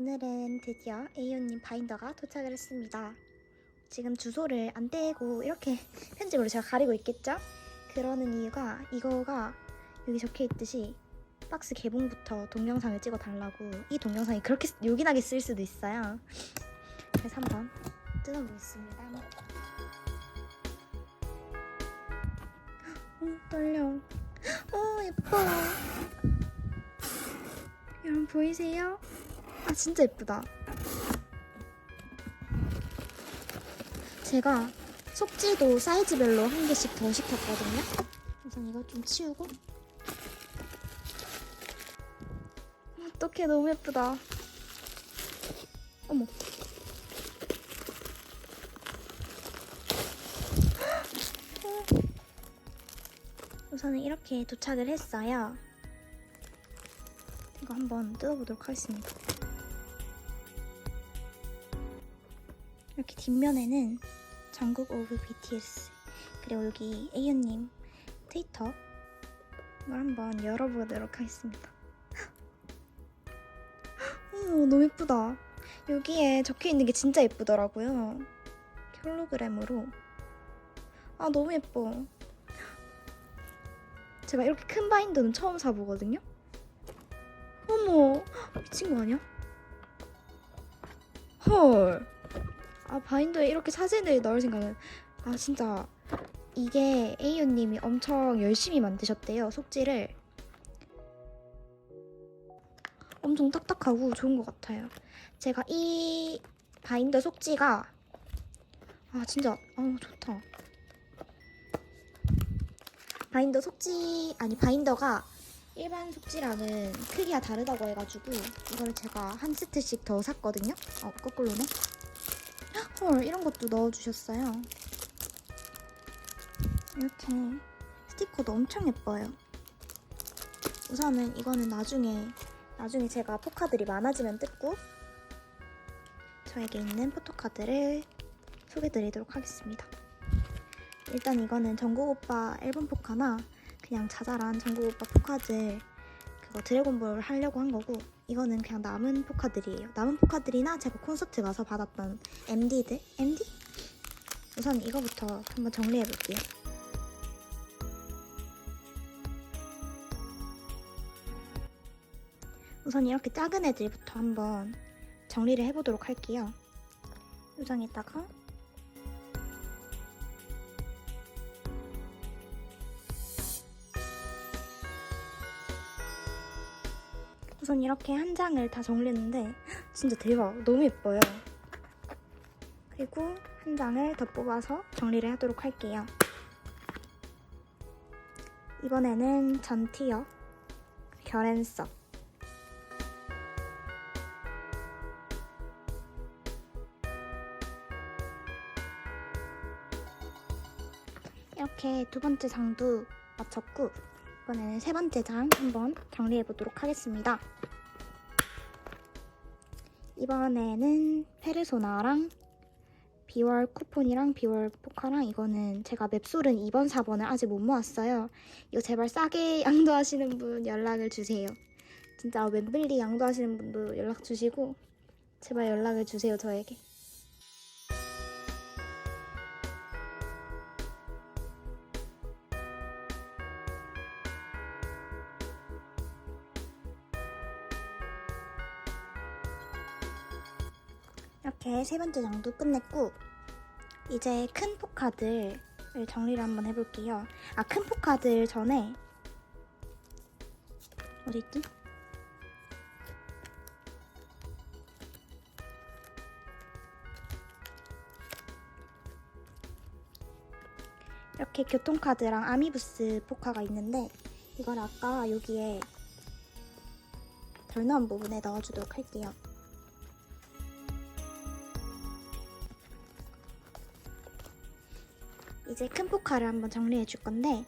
오늘은 드디어 A호님 바인더가 도착을 했습니다. 지금 주소를 안 떼고 이렇게 편집으로 제가 가리고 있겠죠? 그러는 이유가 이거가 여기 적혀 있듯이 박스 개봉부터 동영상을 찍어 달라고 이 동영상이 그렇게 요긴하게 쓸 수도 있어요. 그래서 한번 뜯어보겠습니다. 어, 떨려. 어, 예뻐. 여러분 보이세요? 아 진짜 예쁘다. 제가 속지도 사이즈별로 한 개씩 더 시켰거든요. 우선 이거 좀 치우고. 어떡해 너무 예쁘다. 어머. 우선은 이렇게 도착을 했어요. 이거 한번 뜯어보도록 하겠습니다. 이렇게 뒷면에는 전국 오브 BTS 그리고 여기 에이유님 트위터 한번 열어보도록 하겠습니다. 오, 너무 예쁘다. 여기에 적혀 있는 게 진짜 예쁘더라고요. 홀로그램으로. 아, 너무 예뻐. 제가 이렇게 큰 바인더는 처음 사보거든요. 어머, 미친 거 아니야? 헐. 아 바인더에 이렇게 사진을 넣을 생각은 아 진짜. 이게 에이유님이 엄청 열심히 만드셨대요 속지를. 엄청 딱딱하고 좋은 것 같아요. 제가 이 바인더 속지가 아 진짜. 아 좋다. 바인더 속지 아니 바인더가 일반 속지랑은 크기가 다르다고 해가지고 이거를 제가 한 세트씩 더 샀거든요. 어 거꾸로네 헐 이런 것도 넣어주셨어요. 이렇게 스티커도 엄청 예뻐요. 우선은 이거는 나중에 나중에 제가 포카들이 많아지면 뜯고 저에게 있는 포토카드를 소개드리도록 하겠습니다. 일단 이거는 전국오빠 앨범 포카나 그냥 자잘한 전국오빠 포카들 그거 드래곤볼 하려고 한 거고 이거는 그냥 남은 포카들이에요. 남은 포카들이나 제가 콘서트 가서 받았던 MD들? MD? 우선 이거부터 한번 정리해 볼게요. 우선 이렇게 작은 애들부터 한번 정리를 해보도록 할게요. 요장에다가 우선 이렇게 한 장을 다 정리했는데 진짜 대박. 너무 예뻐요. 그리고 한 장을 더 뽑아서 정리를 하도록 할게요. 이번에는 전티어 결앤석 이렇게 두 번째 장도 마쳤고 이번에는 세 번째 장 한번 정리해 보도록 하겠습니다. 이번에는 페르소나랑 비월 쿠폰이랑 비월 포카랑 이거는 제가 맵솔은 2번, 4번을 아직 못 모았어요. 이거 제발 싸게 양도하시는 분 연락을 주세요. 진짜 웸블리 양도하시는 분도 연락 주시고 제발 연락을 주세요 저에게. 이렇게 세 번째 장도 끝냈고 이제 큰 포카들을 정리를 한번 해볼게요. 아 큰 포카들 전에 어디 있지? 이렇게 교통카드랑 아미부스 포카가 있는데 이걸 아까 여기에 덜 넣은 부분에 넣어주도록 할게요. 이제 큰 포카를 한번 정리해 줄 건데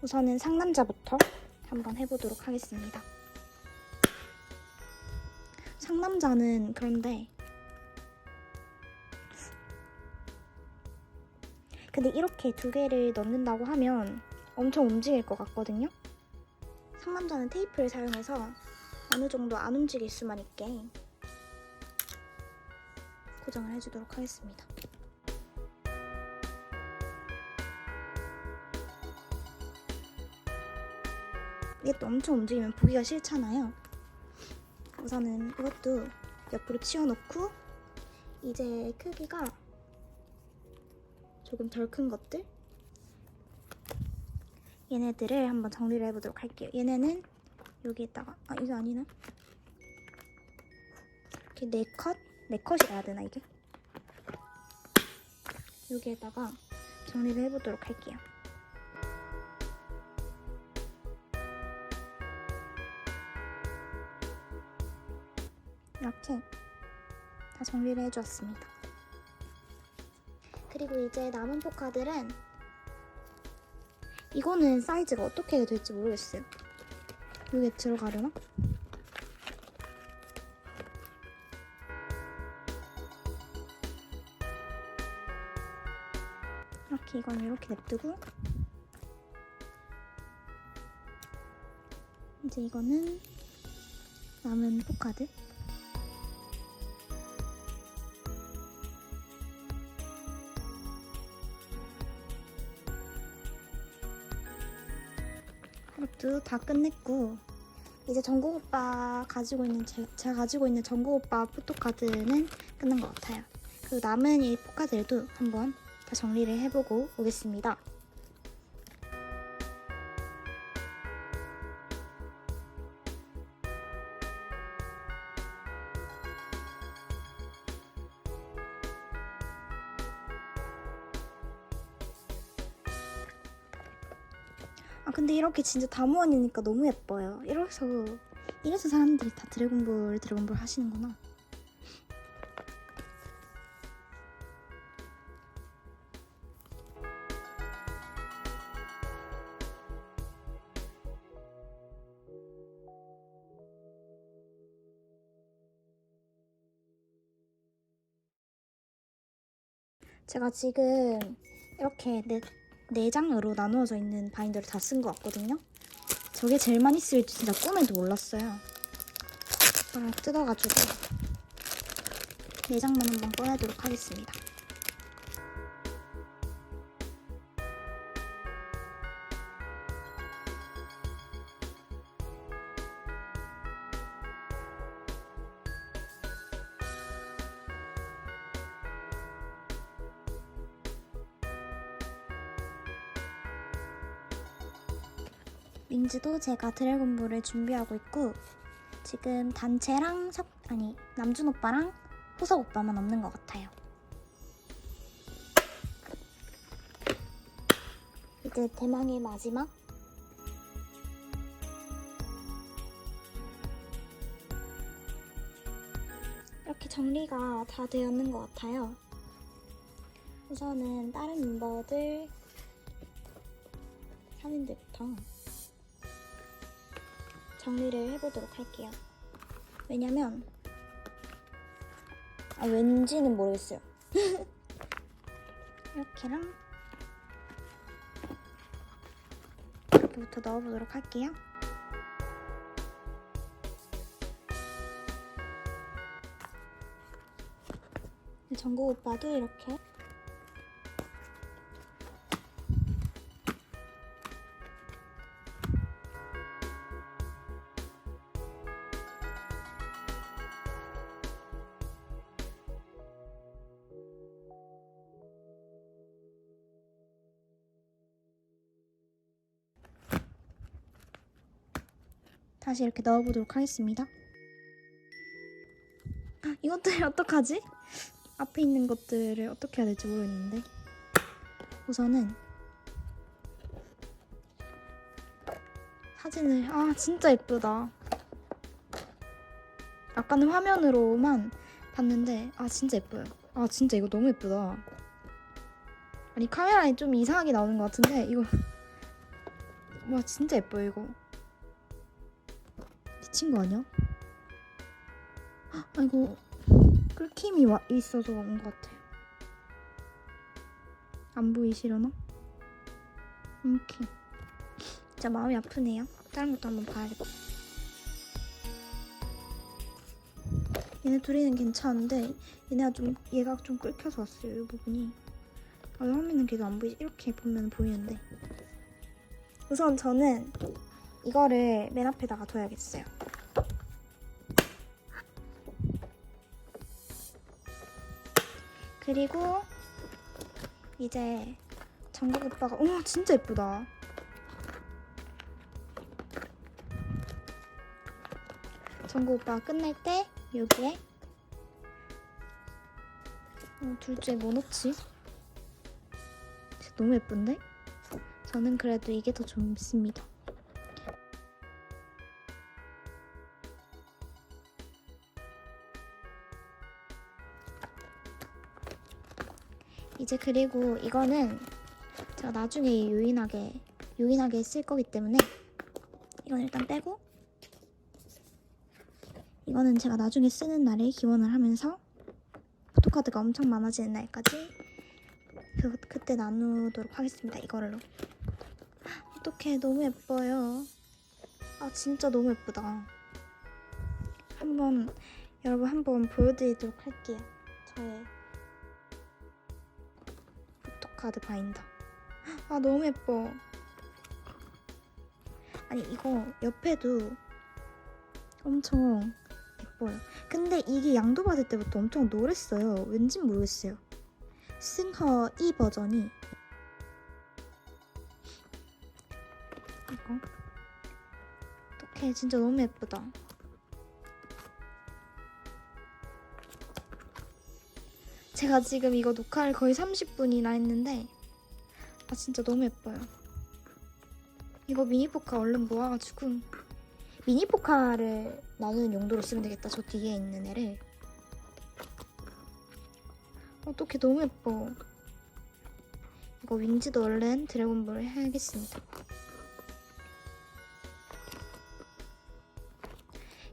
우선은 상남자부터 한번 해보도록 하겠습니다. 상남자는 그런데 근데 이렇게 두 개를 넣는다고 하면 엄청 움직일 것 같거든요. 상남자는 테이프를 사용해서 어느 정도 안 움직일 수만 있게 고정을 해주도록 하겠습니다. 이게 또 엄청 움직이면 보기가 싫잖아요. 우선은 이것도 옆으로 치워놓고 이제 크기가 조금 덜 큰 것들 얘네들을 한번 정리를 해보도록 할게요. 얘네는 여기에다가 아 이게 아니네. 이렇게 네 컷? 네 컷이라 해야 되나 이게? 여기에다가 정리를 해보도록 할게요. 이렇게 다 정리를 해주었습니다. 그리고 이제 남은 포카들은 이거는 사이즈가 어떻게 될지 모르겠어요. 여기에 들어가려나? 이렇게 이건 이렇게 냅두고 이제 이거는 남은 포카들 이것도 다 끝냈고 이제 전국 오빠 가지고 있는 제, 제가 가지고 있는 전국 오빠 포토카드는 끝난 것 같아요. 그리고 남은 이 포카들도 한번 다 정리를 해보고 오겠습니다. 아 근데 이렇게 진짜 다 모아니니까 너무 예뻐요. 이래서 이래서 사람들이 다 드래곤볼 드래곤볼 하시는구나. 제가 지금 이렇게 네, 네 장으로 나누어져 있는 바인더를 다 쓴 것 같거든요. 저게 제일 많이 쓰일지 진짜 꿈에도 몰랐어요. 이걸 뜯어가지고 네 장만 한번 꺼내도록 하겠습니다. 민지도 제가 드래곤볼을 준비하고 있고 지금 단체랑 석 아니 남준 오빠랑 호석 오빠만 없는 것 같아요. 이제 대망의 마지막 이렇게 정리가 다 되었는 것 같아요. 우선은 다른 멤버들 사진들부터 정리를 해보도록 할게요. 왜냐면 아 왠지는 모르겠어요. 이렇게랑 이렇게부터 넣어보도록 할게요. 정국 오빠도 이렇게 다시 이렇게 넣어보도록 하겠습니다. 아, 이것들이 어떡하지? 앞에 있는 것들을 어떻게 해야 될지 모르겠는데. 우선은 사진을 아 진짜 예쁘다. 아까는 화면으로만 봤는데 아 진짜 예뻐요. 아 진짜 이거 너무 예쁘다. 아니 카메라에 좀 이상하게 나오는 것 같은데 이거. 와 진짜 예뻐요 이거 미친 거 아니야? 헉, 아이고 끓김이 와 있어서 그런 것 같아요. 안 보이시려나? 이렇게 진짜 마음이 아프네요. 다른 것도 한번 봐야겠다. 얘네 둘이는 괜찮은데 얘네가 좀 얘가 좀 끓여서 왔어요 이 부분이. 아, 이 화면은 계속 안 보이지? 이렇게 보면 보이는데. 우선 저는 이거를 맨 앞에다가 둬야겠어요. 그리고 이제 정국 오빠가 오 진짜 예쁘다. 정국 오빠가 끝날 때 여기에 어, 둘 중에 뭐 넣지? 너무 예쁜데? 저는 그래도 이게 더 좋습니다. 이제 그리고 이거는 제가 나중에 요인하게 요인하게 쓸 거기 때문에 이건 일단 빼고 이거는 제가 나중에 쓰는 날에 기원을 하면서 포토카드가 엄청 많아지는 날까지 그, 그때 나누도록 하겠습니다. 이걸로. 어떡해 너무 예뻐요. 아 진짜 너무 예쁘다. 한번 여러분 한번 보여드리도록 할게요. 저의 카드 바인더. 아 너무 예뻐. 아니 이거 옆에도 엄청 예뻐요. 근데 이게 양도 받을 때부터 엄청 노랬어요. 왠진 모르겠어요. 승허 이 버전이 이거 어떡해 진짜 너무 예쁘다. 제가 지금 이거 녹화를 거의 30분이나 했는데 아 진짜 너무 예뻐요. 이거 미니포카 얼른 모아가지고 미니포카를 나누는 용도로 쓰면 되겠다. 저 뒤에 있는 애를. 어떻게 너무 예뻐. 이거 윙즈도 얼른 드래곤볼 해야겠습니다.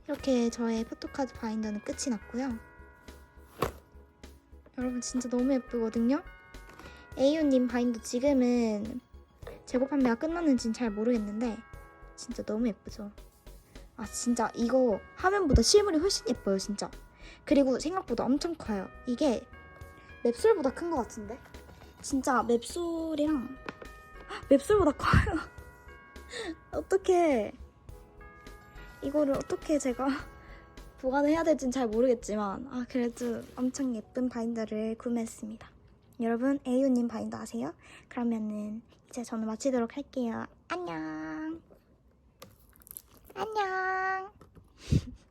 이렇게 저의 포토카드 바인더는 끝이 났고요. 여러분 진짜 너무 예쁘거든요. 에이오님 바인더 지금은 재고 판매가 끝났는지는 잘 모르겠는데 진짜 너무 예쁘죠. 아 진짜 이거 화면보다 실물이 훨씬 예뻐요 진짜. 그리고 생각보다 엄청 커요. 이게 맵솔보다 큰 것 같은데? 진짜 맵솔이랑 헉, 맵솔보다 커요. 어떻게 이거를 어떻게 제가 보관을 해야 될지는 잘 모르겠지만 아 그래도 엄청 예쁜 바인더를 구매했습니다. 여러분 에이유님 바인더 아세요? 그러면은 이제 저는 마치도록 할게요. 안녕. 안녕.